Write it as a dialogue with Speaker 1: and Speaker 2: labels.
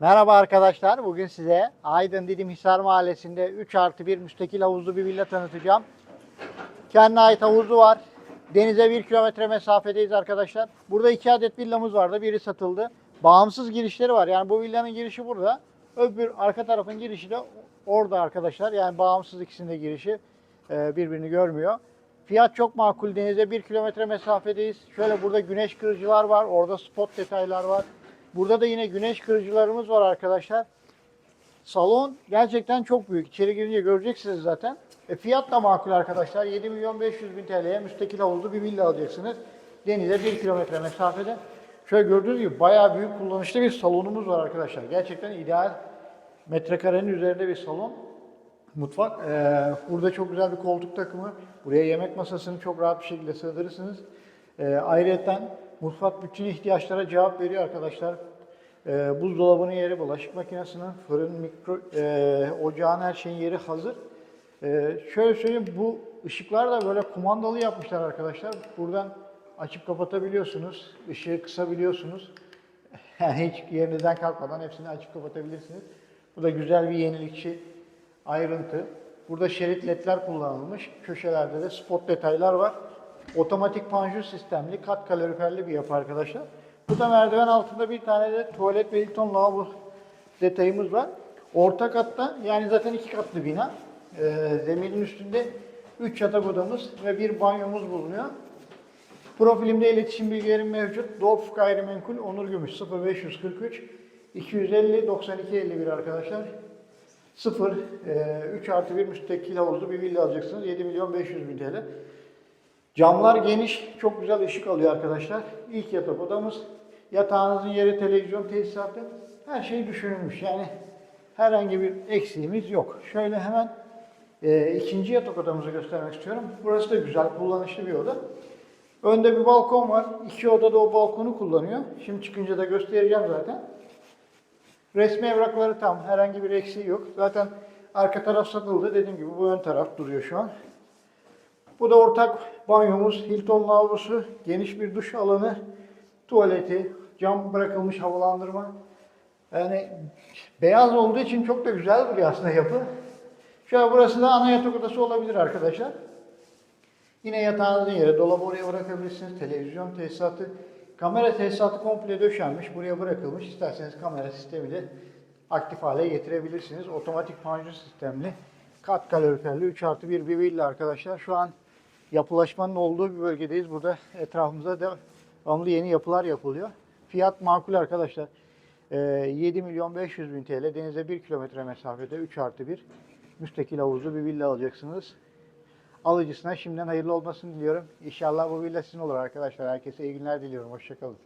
Speaker 1: Merhaba arkadaşlar. Bugün size Aydın Didim Hisar Mahallesi'nde 3 artı 1 müstakil havuzlu bir villa tanıtacağım. Kendine ait havuzu var. Denize 1 kilometre mesafedeyiz arkadaşlar. Burada 2 adet villamız vardı. Biri satıldı. Bağımsız girişleri var. Yani bu villanın girişi burada. Öbür arka tarafın girişi de orada arkadaşlar. Yani bağımsız ikisinin de girişi e, birbirini görmüyor. Fiyat çok makul. Denize 1 kilometre mesafedeyiz. Şöyle burada güneş kırıcılar var. Orada spot detaylar var. Burada da yine güneş kırıcılarımız var arkadaşlar. Salon gerçekten çok büyük. İçeri girince göreceksiniz zaten. E fiyat da makul arkadaşlar. 7 milyon 500 bin TL'ye müstakil havuzlu bir villa alacaksınız. Denize 1 kilometre mesafede. Şöyle gördüğünüz gibi bayağı büyük kullanışlı bir salonumuz var arkadaşlar. Gerçekten ideal metrekarenin üzerinde bir salon. Mutfak. Ee, burada çok güzel bir koltuk takımı. Buraya yemek masasını çok rahat bir şekilde sığdırırsınız. Ee, ayrıca mutfak bütün ihtiyaçlara cevap veriyor arkadaşlar. Ee, buzdolabının yeri, bulaşık makinesinin, fırın, mikro, e, ocağın her şeyin yeri hazır. Ee, şöyle söyleyeyim bu ışıklar da böyle kumandalı yapmışlar arkadaşlar. Buradan açıp kapatabiliyorsunuz. ışığı kısabiliyorsunuz. Yani hiç yerinizden kalkmadan hepsini açıp kapatabilirsiniz. Bu da güzel bir yenilikçi ayrıntı. Burada şerit ledler kullanılmış. Köşelerde de spot detaylar var. Otomatik panjur sistemli, kat kaloriferli bir yapı arkadaşlar. Burada merdiven altında bir tane de tuvalet ve Hilton lavabo detayımız var. Orta katta yani zaten iki katlı bina. Ee, zeminin üstünde 3 yatak odamız ve bir banyomuz bulunuyor. Profilimde iletişim bilgilerim mevcut. Dolf Gayrimenkul Onur Gümüş 0543 250 92 51 arkadaşlar. 0 3 artı 1 müstakil havuzlu bir villa alacaksınız. 7 milyon 500 bin TL. Camlar geniş, çok güzel ışık alıyor arkadaşlar. İlk yatak odamız. Yatağınızın yeri, televizyon tesisatı. Her şey düşünülmüş. Yani herhangi bir eksiğimiz yok. Şöyle hemen e, ikinci yatak odamızı göstermek istiyorum. Burası da güzel, kullanışlı bir oda. Önde bir balkon var. İki odada o balkonu kullanıyor. Şimdi çıkınca da göstereceğim zaten. Resmi evrakları tam. Herhangi bir eksiği yok. Zaten arka taraf satıldı. Dediğim gibi bu ön taraf duruyor şu an. Bu da ortak banyomuz, Hilton lavabosu, geniş bir duş alanı, tuvaleti, cam bırakılmış havalandırma. Yani beyaz olduğu için çok da güzel duruyor aslında yapı. Şöyle burası da ana yatak odası olabilir arkadaşlar. Yine yatağınızın yeri, dolabı oraya bırakabilirsiniz. Televizyon tesisatı, kamera tesisatı komple döşenmiş, buraya bırakılmış. İsterseniz kamera sistemi de aktif hale getirebilirsiniz. Otomatik panjur sistemli, kat kaloriferli 3 artı 1 bir villa arkadaşlar. Şu an yapılaşmanın olduğu bir bölgedeyiz. Burada etrafımızda devamlı yeni yapılar yapılıyor. Fiyat makul arkadaşlar. Ee, 7 milyon 500 bin TL denize 1 kilometre mesafede 3 artı 1 müstakil havuzlu bir villa alacaksınız. Alıcısına şimdiden hayırlı olmasını diliyorum. İnşallah bu villa sizin olur arkadaşlar. Herkese iyi günler diliyorum. Hoşçakalın.